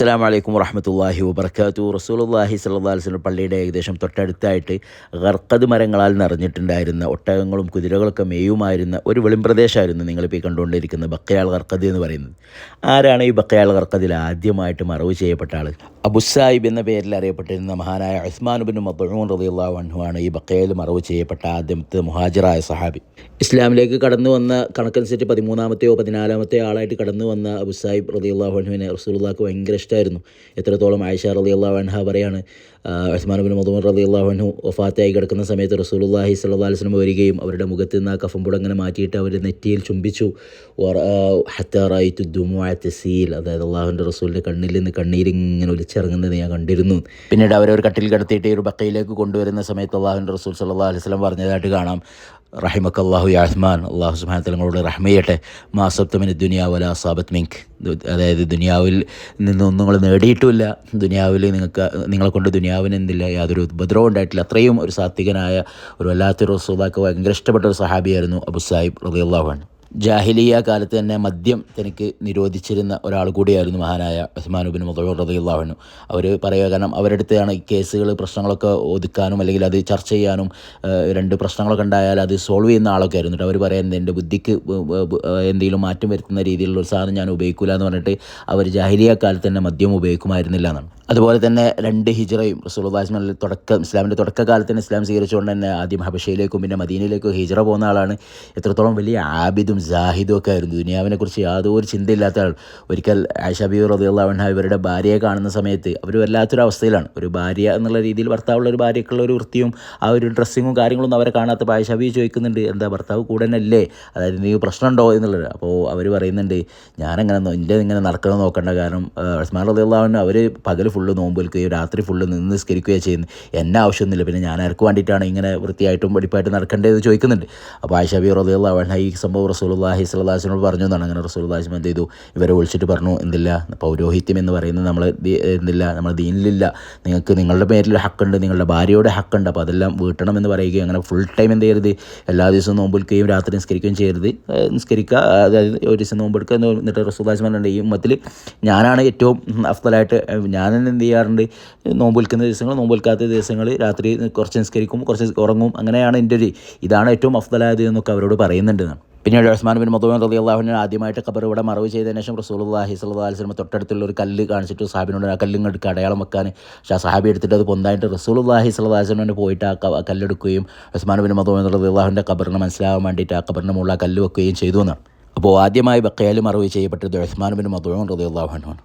അസ്സാം വലൈക്കും വറഹമത്തല്ലാഹി വബർക്കാത്തു റസൂലുല്ലാഹി സല്ലാ വസ്ലം പള്ളിയുടെ ഏകദേശം തൊട്ടടുത്തായിട്ട് ഗർക്കത് മരങ്ങളാൽ നിറഞ്ഞിട്ടുണ്ടായിരുന്ന ഒട്ടകങ്ങളും കുതിരകളൊക്കെ മേയുമായിരുന്ന ഒരു വെളിമ്പ്രദേശമായിരുന്നു നിങ്ങളിപ്പോൾ ഈ കണ്ടുകൊണ്ടിരിക്കുന്ന ബക്കയാൾ ഗർക്കത് എന്ന് പറയുന്നത്. ആരാണ് ഈ ബക്കയാൾ ഗർക്കതിൽ ആദ്യമായിട്ട് മറവ് ചെയ്യപ്പെട്ട ആൾ അബുസാഹിബ് എന്ന പേരിൽ അറിയപ്പെട്ടിരുന്ന മഹാനായ ഉസ്മാനുബിൻ മബൂൺ അൻഹു ആണ് ഈ ബക്കയിൽ മറവ് ചെയ്യപ്പെട്ട ആദ്യത്തെ മുഹാജിറായ സഹാബി. ഇസ്ലാമിലേക്ക് കടന്നു വന്ന കണക്കനുസരിച്ച് പതിമൂന്നാമത്തെയോ പതിനാലാമത്തെയോ ആളായിട്ട് കടന്നു വന്ന അബുസായിബ് റളിയല്ലാഹു അൻഹുവിനെ റസൂലുള്ളാഹിക്ക് ഭയങ്കര ഇഷ്ടമായിരുന്നു എത്രത്തോളം ആയിഷ റളിയല്ലാഹു അൻഹ പറയാണ് ഉസ്മാനുബിൻ മദൂൻ റളിയല്ലാഹു അൻഹു വഫാത്തായി കിടക്കുന്ന സമയത്ത് റസൂലുള്ളാഹി അലൈഹി വസല്ലം വരികയും അവരുടെ മുഖത്ത് നിന്ന് ആ കഫംപുട അങ്ങനെ മാറ്റിയിട്ട് അവർ നെറ്റിയിൽ ചുംബിച്ചു. ഹത്താറായി ദുമുഅ തസീൽ അതായത് അള്ളാഹുവിന്റെ റസൂലിന്റെ കണ്ണിൽ നിന്ന് കണ്ണീരിങ്ങനെ ഒലിച്ചിറങ്ങുന്നത് ഞാൻ കണ്ടിരുന്നു. പിന്നീട് അവരെ ഒരു കട്ടിൽ കിടത്തിയിട്ട് ഒരു ബക്കയിലേക്ക് കൊണ്ടുവരുന്ന സമയത്ത് അള്ളാഹുവിന്റെ റസൂൽ സല്ലല്ലാഹു അലൈഹി വസല്ലം പറഞ്ഞതായിട്ട് കാണാം. റഹിമക്ക് അള്ളാഹു യാസ്മാൻ അള്ളാഹു സുബാന തലങ്ങളോട് റഹ്മയ്യട്ടെ മാസപ്തമിന് ദുനിയാവല സാബത്ത് മിങ്ക് അതായത് ദുനിയാവിൽ നിന്നൊന്നും നിങ്ങൾ നേടിയിട്ടുമില്ല. ദുനിയാവിൽ നിങ്ങൾക്ക് നിങ്ങളെ കൊണ്ട് ദുനിയാവിന് എന്തില്ല? യാതൊരു ഉപദ്രവം ഉണ്ടായിട്ടില്ല. അത്രയും ഒരു സാത്വികനായ ഒരു വല്ലാത്തൊരു റസൂദാക്ക് ഭയങ്കര ഇഷ്ടപ്പെട്ട ഒരു സഹാബിയായിരുന്നു അബു സാഹിബ് റബിയുള്ളാഹാൻ ജാഹിലിയ കാലത്ത് തന്നെ മദ്യം തനിക്ക് നിരോധിച്ചിരുന്ന ഒരാൾ കൂടിയായിരുന്നു മഹാനായ ഉസ്മാനുബിൻ മുതലൂർ റദിയുള്ളാഹുനു അവർ പറയുക കാരണം അവരുടെ അടുത്താണ് ഈ കേസുകൾ പ്രശ്നങ്ങളൊക്കെ ഒതുക്കാനും അല്ലെങ്കിൽ അത് ചർച്ച ചെയ്യാനും രണ്ട് പ്രശ്നങ്ങളൊക്കെ ഉണ്ടായാൽ അത് സോൾവ് ചെയ്യുന്ന ആളൊക്കെ ആയിരുന്നു അവർ പറയുന്നത് എന്റെ ബുദ്ധിക്ക് എന്തെങ്കിലും മാറ്റം വരുത്തുന്ന രീതിയിലുള്ള സാധനം ഞാൻ ഉപയോഗിക്കില്ല എന്ന് പറഞ്ഞിട്ട് അവർ ജാഹിലിയ കാലത്ത് തന്നെ മദ്യം ഉപയോഗിക്കുമായിരുന്നില്ല എന്നാണ്. അതുപോലെ തന്നെ രണ്ട് ഹിജറയും റസൂൽസ്മാനിൽ തുടക്കം ഇസ്ലാമിന്റെ തുടക്കകാലത്ത് തന്നെ ഇസ്ലാം സ്വീകരിച്ചുകൊണ്ട് തന്നെ ആദ്യം ഹബഷയിലേക്കും പിന്നെ മദീനയിലേക്കും ഹിജറ പോകുന്ന ആളാണ്. എത്രത്തോളം വലിയ ആബിദും ജാഹിദും ഒക്കെ ആയിരുന്നു. ദുനിയാവിനെക്കുറിച്ച് യാതൊരു ചിന്തയില്ലാത്ത ആൾ. ഒരിക്കൽ ആഷബി റദിയുള്ള ഇവരുടെ ഭാര്യയെ കാണുന്ന സമയത്ത് അവർ വല്ലാത്തൊരു അവസ്ഥയിലാണ്. ഒരു ഭാര്യ എന്നുള്ള രീതിയിൽ ഭർത്താവുള്ള ഒരു ഭാര്യയ്ക്കുള്ള ഒരു വൃത്തിയും ആ ഒരു ഡ്രസ്സിങ്ങും കാര്യങ്ങളൊന്നും അവരെ കാണാത്ത ആയിഷബി ചോദിക്കുന്നുണ്ട് എന്താ ഭർത്താവ് കൂടെ തന്നെ അല്ലേ? അതായത് നീ പ്രശ്നമുണ്ടോ? എന്നുള്ളത്. അപ്പോൾ അവർ പറയുന്നുണ്ട് ഞാനങ്ങനെ എന്റെ ഇങ്ങനെ നടക്കണം നോക്കേണ്ട. കാരണം ഉസ്മാൻ റദിയുള്ളവന് അവർ പകൽ ഫുള്ള് നോമ്പ് വിൽക്കുകയും രാത്രി ഫുള്ള് നിന്ന് നിസ്കരിക്കുകയും ചെയ്യുന്നു എന്നെ ആവശ്യമൊന്നുമില്ല. പിന്നെ ഞാൻ ആർക്ക് വേണ്ടിയിട്ടാണ് ഇങ്ങനെ വൃത്തിയായിട്ടും വെടിപ്പായിട്ടും നടക്കേണ്ടത് ചോദിക്കുന്നുണ്ട്. അപ്പോൾ ആയിഷബി റദിയുള്ള ഈ സംഭവം റസൂലുള്ളാഹി സ്വലാസിനോട് പറഞ്ഞു എന്നാണ്. അങ്ങനെ റസൂലുള്ളാഹിം എന്ത് ചെയ്തു? ഇവരെ വിളിച്ചിട്ട് പറഞ്ഞു എന്തില്ല പൗരോഹിത്യം എന്ന് പറയുന്നത് നമ്മൾ എന്തില്ല നമ്മൾ ദീനിലില്ല. നിങ്ങൾക്ക് നിങ്ങളുടെ പേരിൽ ഹക്കുണ്ട് നിങ്ങളുടെ ഭാര്യയുടെ ഹക്കുണ്ട്. അപ്പോൾ അതെല്ലാം വീട്ടണം എന്ന് പറയുകയും അങ്ങനെ ഫുൾ ടൈം എന്ത് ചെയ്യരുത്? എല്ലാ ദിവസവും നോമ്പെടുക്കുകയും രാത്രി നിസ്കരിക്കുകയും ചെയ്യരുത്. നിസ്കരിക്കുക അതായത് ഒരു ദിവസം നോമ്പെടുക്കുക എന്നിട്ട് പറഞ്ഞിട്ടുണ്ട്. ഈ ഉമ്മത്തിൽ ഞാനാണ് ഏറ്റവും അഫ്തലായിട്ട് ഞാൻ എന്ത് ചെയ്യാറുണ്ട്? നോമ്പ് വിൽക്കുന്ന ദിവസങ്ങൾ നോമ്പ് വിൽക്കാത്ത ദിവസങ്ങൾ രാത്രി കുറച്ച് നിസ്കരിക്കും കുറച്ച് ഉറങ്ങും. അങ്ങനെയാണ് എന്റെ ഒരു ഇതാണ് ഏറ്റവും അഫ്തലായത് എന്നൊക്കെ അവരോട് പറയുന്നുണ്ട് പിന്നീട് ഉസ്മാൻ ബിൻ മധുവൻ റബി അള്ളാഹുവിനെ ആദ്യമായിട്ട് ഖബർ ഇവിടെ മറവ് ചെയ്തതിന് ശേഷം റസൂലുള്ളാഹി സ്വല്ലല്ലാഹി അലൈഹി വസല്ലം തൊട്ടടുത്തുള്ള ഒരു കല്ല് കാണിച്ചിട്ട് സാഹിബിനോട് ആ കല്ലും എടുക്കുക അടയാളം വെക്കാൻ. പക്ഷേ ആ സാഹിബി എടുത്തിട്ട് അത് പൊന്തായിട്ട് റസൂലുള്ളാഹി സ്വല്ലല്ലാഹി അലൈഹി വസല്ലം പോയിട്ട് ആ കല്ലെടുക്കുകയും ഉസ്മാൻ ബിൻ മധുവൻ റബി അള്ളാഹുവിന്റെ ഖബറിന് മനസ്സിലാവാൻ വേണ്ടിയിട്ട് ആ ഖബറിന്റെ മുകളിൽ ആ കല്ല് വെക്കുകയും ചെയ്തു എന്നാണ്. അപ്പോൾ ആദ്യമായി ബക്കയാൽ മറവ് ചെയ്യപ്പെട്ടത് ഉസ്മാൻ ബിൻ മധുവൻ റബി അള്ളാഹുവിനാണ്